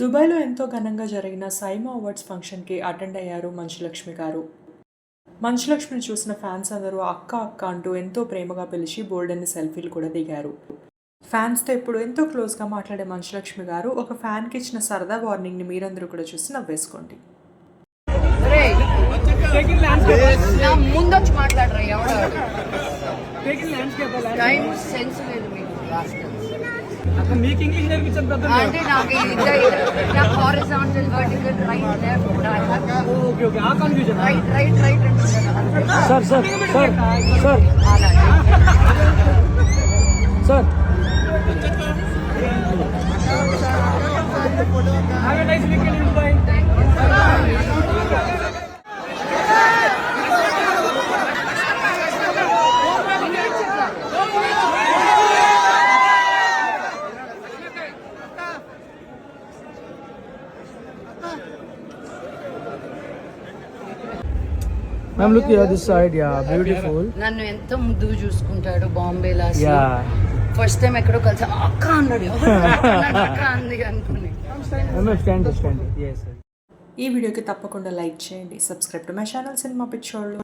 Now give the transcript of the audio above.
దుబాయ్లో ఎంతో ఘనంగా జరిగిన సైమా అవార్డ్స్ ఫంక్షన్కి అటెండ్ అయ్యారు మంచులక్ష్మి గారు. మంచులక్ష్మిని చూసిన ఫ్యాన్స్ అందరూ అక్క అక్క అంటూ ఎంతో ప్రేమగా పిలిచి బోల్డెన్ని సెల్ఫీలు కూడా దిగారు. ఫ్యాన్స్తో ఇప్పుడు ఎంతో క్లోజ్గా మాట్లాడే మంచులక్ష్మి గారు ఒక ఫ్యాన్కి ఇచ్చిన సరదా వార్నింగ్ని మీరందరూ కూడా చూసి నవ్వేసుకోండి. ముందొచ్చి మాట్లాడరా ఎవడో? టైం సెన్స్ లేదు మీకు. rascals. మీకు ఇంగ్లీష్ నేర్పించాను పెద్ద అంటే నాకు ఇది నాకు horizontal vertical right left okay okay ఆ కన్ఫ్యూజన్ రైట్ రైట్ రైట్ అంటున్నాను సార్ సార్ సార్ సార్ అలాగే sir have a nice weekend in Dubai Ma'am, look here, this side, yeah, beautiful. నన్ను ఎంతో ముద్దుగా చూసుకుంటాడు బాంబే లాస్ Yeah. ఫస్ట్ టైం ఎక్కడో కలిసి అక్క అన్నాడు అక్క అంది అనుకుని stand, yes. ఈ వీడియోకి తప్పకుండా లైక్ చేయండి సబ్స్క్రైబ్ టు మై ఛానల్ సినిమా పిక్చర్లు